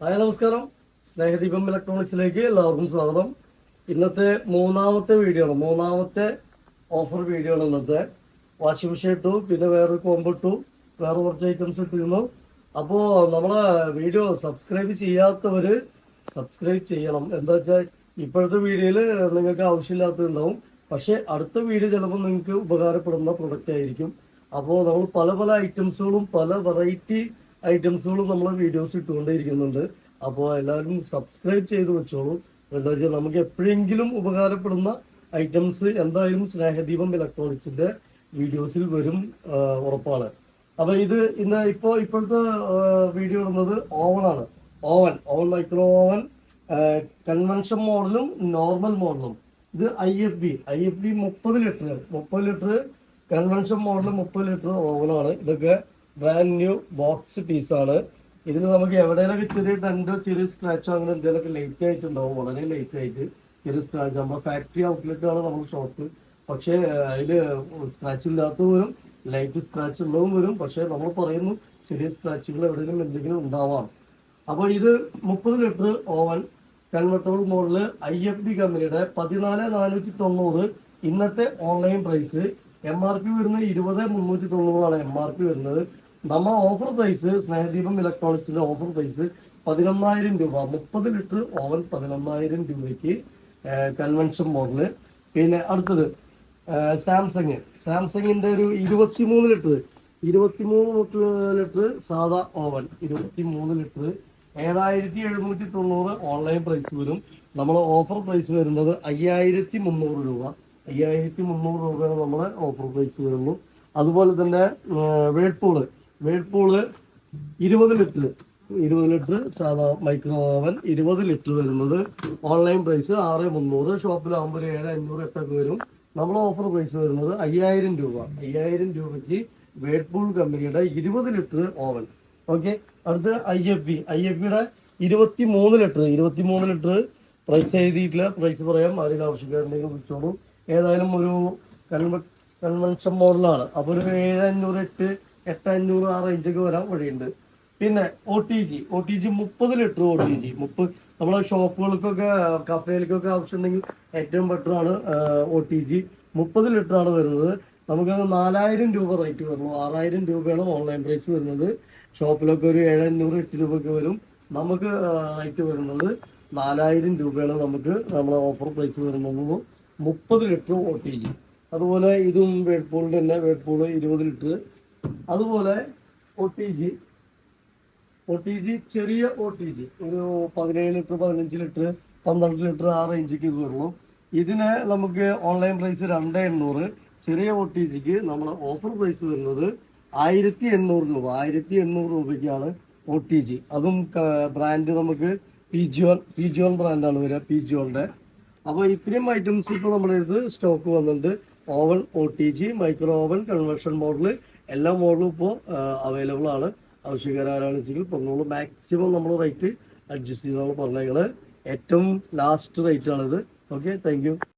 Hi നമസ്കാരം. സ്നേഹദീപം ഇലക്ട്രോണിക്സിലേക്ക് എല്ലാവർക്കും സ്വാഗതം. ഇന്നത്തെ മൂന്നാമത്തെ വീഡിയോ ആണ്. മൂന്നാമത്തെ ഓഫർ വീഡിയോ ആണ് ഇന്നത്തെ. വാഷിംഗ് മെഷീൻ ഇട്ടു പിന്നെ വേറൊരു കോമ്പ് ഇട്ടു വേറെ കുറച്ച് ഐറ്റംസ് ഇട്ടിരുന്നു. അപ്പോൾ നമ്മളെ വീഡിയോ സബ്സ്ക്രൈബ് ചെയ്യാത്തവർ സബ്സ്ക്രൈബ് ചെയ്യണം. എന്താ വെച്ചാൽ ഇപ്പോഴത്തെ വീഡിയോയിൽ നിങ്ങൾക്ക് ആവശ്യമില്ലാത്തതുണ്ടാവും പക്ഷേ അടുത്ത വീഡിയോ ചിലപ്പോൾ നിങ്ങൾക്ക് ഉപകാരപ്പെടുന്ന പ്രൊഡക്റ്റ് ആയിരിക്കും. അപ്പോൾ നമ്മൾ പല പല ഐറ്റംസുകളും പല വെറൈറ്റി ഐറ്റംസുകളും നമ്മൾ വീഡിയോസ് ഇട്ടുകൊണ്ടേയിരിക്കുന്നുണ്ട്. അപ്പോൾ എല്ലാവരും സബ്സ്ക്രൈബ് ചെയ്ത് വെച്ചോളൂ. എന്താ വെച്ചാൽ നമുക്ക് എപ്പോഴെങ്കിലും ഉപകാരപ്പെടുന്ന ഐറ്റംസ് എന്തായാലും സ്നേഹദീപം ഇലക്ട്രോണിക്സിന്റെ വീഡിയോസിൽ വരും ഉറപ്പാണ്. അപ്പൊ ഇത് ഇന്ന് ഇപ്പോ ഇപ്പോഴത്തെ വീഡിയോ ഇടുന്നത് ഓവനാണ് oven oven micro oven convention മോഡലും നോർമൽ മോഡലും ഇത് I F B I F B മുപ്പത് ലിറ്റർ മുപ്പത് ലിറ്റർ കൺവെൻഷൻ മോഡൽ മുപ്പത് ലിറ്റർ ഓവനാണ് ഇതൊക്കെ ബ്രാൻഡ് ന്യൂ ബോക്സ് പീസാണ് ഇതിന് നമുക്ക് എവിടെയൊക്കെ ചെറിയ ടെൻഡോ ചെറിയ സ്ക്രാച്ചോ അങ്ങനെ എന്തെങ്കിലുമൊക്കെ ലേറ്റ് ആയിട്ടുണ്ടാവും. വളരെ ലേറ്റ് ആയിട്ട് ചെറിയ സ്ക്രാച്ച് നമ്മുടെ ഫാക്ടറി ഔട്ട്ലെറ്റ് ആണ് നമ്മുടെ ഷോപ്പ് പക്ഷേ അതിൽ സ്ക്രാച്ച് ഇല്ലാത്തവരും ലൈറ്റ് സ്ക്രാച്ച് ഉള്ളതും വരും. പക്ഷേ നമ്മൾ പറയുന്നു ചെറിയ സ്ക്രാച്ചുകൾ എവിടെയെങ്കിലും എന്തെങ്കിലും ഉണ്ടാവാം. അപ്പോൾ ഇത് മുപ്പത് litre oven convertible model I F B കമ്പനിയുടെ പതിനാല് നാനൂറ്റി തൊണ്ണൂറ് ഇന്നത്തെ online price M R P വരുന്നത് ഇരുപത് മുന്നൂറ്റി തൊണ്ണൂറാണ് എം ആർ പി വരുന്നത്. നമ്മ ഓഫർ പ്രൈസ് സ്നേഹദീപം ഇലക്ട്രോണിക്സിന്റെ ഓഫർ പ്രൈസ് പതിനൊന്നായിരം രൂപ മുപ്പത് ലിറ്റർ ഓവൻ പതിനൊന്നായിരം രൂപയ്ക്ക് കൺവെൻഷൻ മോഡൽ പിന്നെ അടുത്തത് സാംസങ്. സാംസങ്ങിന്റെ ഒരു ഇരുപത്തിമൂന്ന് ലിറ്റർ ഇരുപത്തിമൂന്ന് ലിറ്റർ സാധാ ഓവൻ ഇരുപത്തിമൂന്ന് ലിറ്റർ. ഏഴായിരത്തി എഴുന്നൂറ്റി തൊണ്ണൂറ് ഓൺലൈൻ പ്രൈസ് വരും. നമ്മൾ ഓഫർ പ്രൈസ് വരുന്നത് അയ്യായിരത്തി മുന്നൂറ് രൂപ. അയ്യായിരത്തി മുന്നൂറ് രൂപയാണ് നമ്മളെ ഓഫർ പ്രൈസ് വരുന്നു. അതുപോലെ തന്നെ വേൾപൂൾ. വേൾപൂൾ ഇരുപത് ലിറ്റർ. ഇരുപത് ലിറ്റർ സാധാ മൈക്രോ ഓവൻ ഇരുപത് ലിറ്റർ വരുന്നത്. ഓൺലൈൻ പ്രൈസ് ആറ് മുന്നൂറ്. ഷോപ്പിലാകുമ്പോൾ ഒരു ഏഴ് അഞ്ഞൂറ് എട്ടൊക്കെ വരും. നമ്മളെ ഓഫർ പ്രൈസ് വരുന്നത് അയ്യായിരം രൂപ. അയ്യായിരം രൂപയ്ക്ക് വേൾപൂൾ കമ്പനിയുടെ ഇരുപത് ലിറ്റർ ഓവൻ. ഓക്കെ? അടുത്ത് I F B. I F ബിയുടെ ഇരുപത്തി മൂന്ന് ലിറ്റർ. ഇരുപത്തി മൂന്ന് ലിറ്റർ പ്രൈസ് എഴുതിയിട്ടില്ല. പ്രൈസ് പറയാം. ആരും ആവശ്യക്കാരുണ്ടെങ്കിൽ വിളിച്ചോളൂ. ഏതായാലും ഒരു കൺവെ കൺവെൻഷൻ മോഡലാണ്. അപ്പോൾ ഒരു ഏഴ് അഞ്ഞൂറ് എട്ട് എട്ട് അഞ്ഞൂറ് ആ റേഞ്ചൊക്കെ വരാൻ വഴിയുണ്ട്. പിന്നെ O T G O T G മുപ്പത് ലിറ്റർ ഒ ടി ജി മുപ്പത് നമ്മളെ ഷോപ്പുകൾക്കൊക്കെ കഫേയിലേക്കൊക്കെ ആവശ്യമുണ്ടെങ്കിൽ ഏറ്റവും ബെറ്റർ ആണ് ഒ ടി ജി മുപ്പത് ലിറ്റർ ആണ് വരുന്നത്. നമുക്കത് നാലായിരം രൂപ റേറ്റ് വരുന്നു ആറായിരം രൂപയാണ് ഓൺലൈൻ പ്രൈസ് വരുന്നത്. ഷോപ്പിലൊക്കെ ഒരു ഏഴ് അഞ്ഞൂറ് എട്ട് രൂപയ്ക്ക് വരും. നമുക്ക് റേറ്റ് വരുന്നത് നാലായിരം രൂപയാണ് നമുക്ക് നമ്മളെ ഓഫർ പ്രൈസ് വരുന്നത്. മുപ്പത് ലിറ്റർ ഒ ടി ജി അതുപോലെ ഇതും വേഡ്പൂളിന്റെ തന്നെ. വേഡ്പൂൾ ഇരുപത് ലിറ്റർ അതുപോലെ O T G O T G ചെറിയ ഒ ടി ജി ഒരു പതിനേഴ് ലിറ്റർ പതിനഞ്ച് ലിറ്റർ പന്ത്രണ്ട് ലിറ്റർ ആ റേഞ്ചിക്ക് കയറുള്ളൂ. ഇതിന് നമുക്ക് ഓൺലൈൻ പ്രൈസ് രണ്ട് എണ്ണൂറ്. ചെറിയ ഒ ടി ജിക്ക് നമ്മൾ ഓഫർ പ്രൈസ് വരുന്നത് ആയിരത്തി എണ്ണൂറ് രൂപ. ആയിരത്തി എണ്ണൂറ് രൂപയ്ക്കാണ് ഒ ടി ജി അതും ബ്രാൻഡ് നമുക്ക് പി ജിയോൺ പി ജിയോൺ ബ്രാൻഡാണ് വരിക പി ജിയോണിന്റെ അപ്പോൾ ഇത്രയും ഐറ്റംസ് ഇപ്പോൾ നമ്മുടെ അടുത്ത് സ്റ്റോക്ക് വന്നിട്ടുണ്ട്. Oven O T G micro oven conversion model എല്ലാ മോഡലും ഇപ്പോൾ അവൈലബിൾ ആണ്. ആവശ്യക്കാരാണെന്ന് വെച്ചെങ്കിൽ പറഞ്ഞോളൂ. മാക്സിമം നമ്മൾ റേറ്റ് അഡ്ജസ്റ്റ് ചെയ്താണ് പറഞ്ഞേക്കുന്നത് ഏറ്റവും ലാസ്റ്റ് റേറ്റ് ആണിത്. Okay thank